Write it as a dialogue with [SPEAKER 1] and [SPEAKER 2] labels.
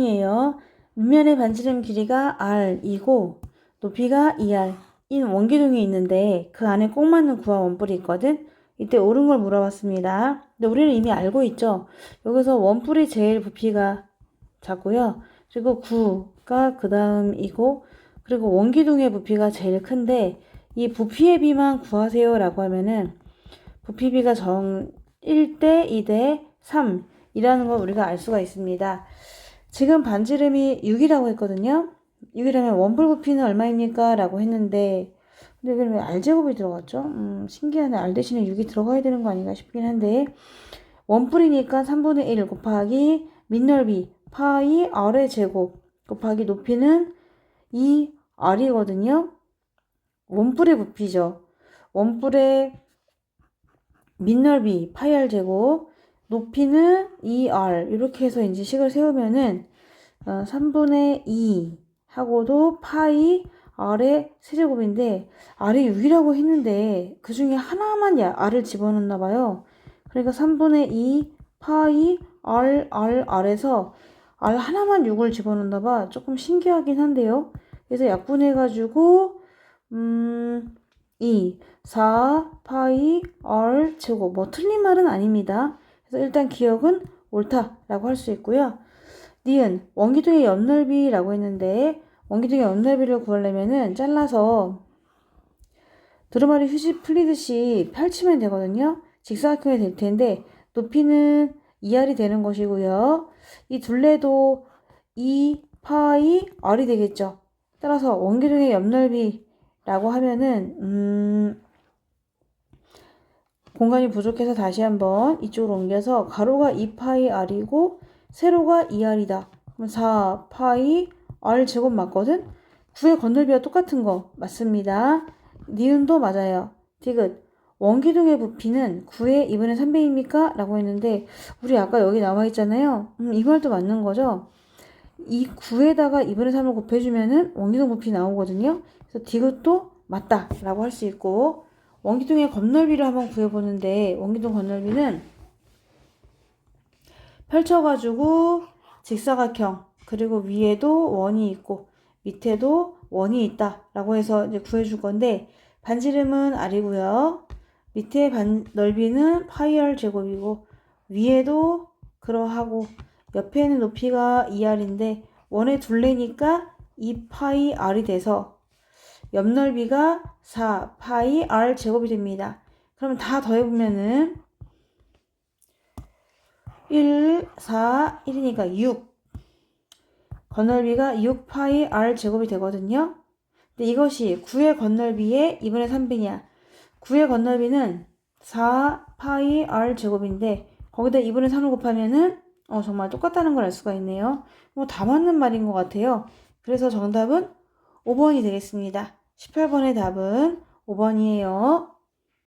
[SPEAKER 1] 이에요. 밑면의 반지름 길이가 r이고 높이가 2r 인 원기둥이 있는데 그 안에 꼭 맞는 구와 원뿔이 있거든. 이때 옳은 걸 물어봤습니다. 근데 우리는 이미 알고 있죠. 여기서 원뿔이 제일 부피가 작고요. 그리고 구가 그 다음이고 그리고 원기둥의 부피가 제일 큰데 이 부피의 비만 구하세요 라고 하면은 부피비가 정 1대 2대 3 이라는 걸 우리가 알 수가 있습니다. 지금 반지름이 6이라고 했거든요. 6이라면 원뿔 부피는 얼마입니까? 라고 했는데 근데 왜 R제곱이 들어갔죠? 음, 신기하네. R 대신에 6이 들어가야 되는 거 아닌가 싶긴 한데 원뿔이니까 3분의 1 곱하기 밑넓이 파이 R의 제곱 곱하기 높이는 2R이거든요. 원뿔의 부피죠. 원뿔의 밑넓이 파이 R 제곱 높이는 2R 이렇게 해서 이제 식을 세우면은 어, 3분의 2 하고도 파이 R의 세제곱인데 R이 6이라고 했는데 그 중에 하나만 야- R을 집어넣나 봐요. 그러니까 3분의 2 파이 R R R에서 R 하나만 6을 집어넣나 봐. 조금 신기하긴 한데요. 그래서 약분해 가지고 음, 2, 4 파이 R 제곱 뭐 틀린 말은 아닙니다. 그래서 일단 기억은 옳다라고 할 수 있고요. 니은 원기둥의 옆넓이라고 했는데 원기둥의 옆넓이를 구하려면은 잘라서 두루마리 휴지 풀리듯이 펼치면 되거든요. 직사각형이 될 텐데 높이는 2r이 되는 것이고요. 이 둘레도 2 파이 r이 되겠죠. 따라서 원기둥의 옆넓이라고 하면은 음 공간이 부족해서 다시 한번 이쪽으로 옮겨서 가로가 2파이 r이고 세로가 2r이다. 그럼 4파이 r 제곱 맞거든? 9의 건널비와 똑같은 거 맞습니다. 니은도 맞아요. 디귿. 원기둥의 부피는 9의 2분의 3배입니까? 라고 했는데 우리 아까 여기 나와 있잖아요. 음, 이 말도 맞는 거죠. 이 9에다가 2분의 3을 곱해주면은 원기둥 부피 나오거든요. 그래서 디귿도 맞다 라고 할 수 있고 원기둥의 건널비를 한번 구해보는데 원기둥 건널비는 펼쳐가지고 직사각형 그리고 위에도 원이 있고 밑에도 원이 있다 라고 해서 이제 구해줄 건데 반지름은 R이고요. 밑에 반 넓이는 파이 R 제곱이고 위에도 그러하고 옆에는 높이가 2R인데 원의 둘레니까 2파이 R이 돼서 옆 넓이가 4 파이 R 제곱이 됩니다. 그러면 다 더해보면은 1, 4, 1이니까 6. 건널비가 6 파이 R 제곱이 되거든요. 근데 이것이 9의 건널비의 2분의 3배냐. 9의 건널비는 4 파이 R 제곱인데 거기다 2분의 3을 곱하면은 어, 정말 똑같다는 걸 알 수가 있네요. 뭐 다 맞는 말인 것 같아요. 그래서 정답은 5번이 되겠습니다. 18번의 답은 5번이에요.